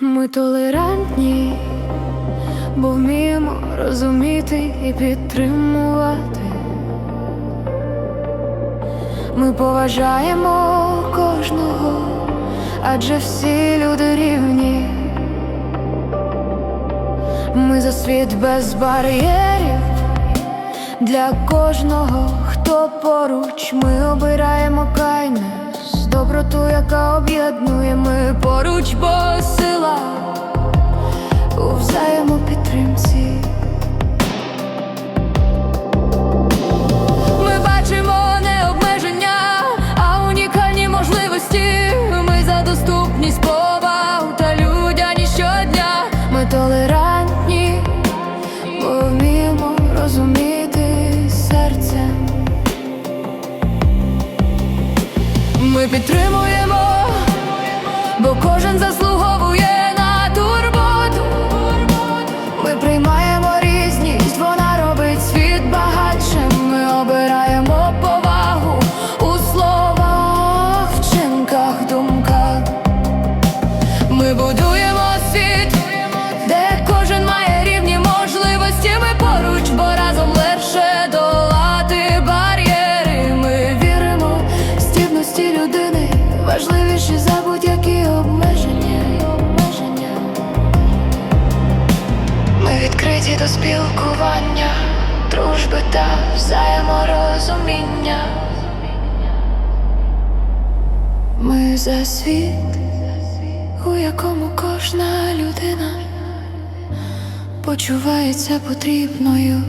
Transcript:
Ми толерантні, бо вміємо розуміти і підтримувати. Ми поважаємо кожного, адже всі люди рівні. Ми за світ без бар'єрів для кожного, хто поруч. Ми обираємо кайнес, доброту, яка об'єднує. Ми поруч, бо сила у взаємопідтримці. Ми бачимо не обмеження, а унікальні можливості. Ми за доступність повагу та людяність щодня. Ми толерантні, бо вміємо розуміти серцем. Ми підтримуємо, важливіші за будь-які обмеження. обмеження. Ми відкриті до спілкування, дружби та взаєморозуміння. Ми за світ, у якому кожна людина почувається потрібною.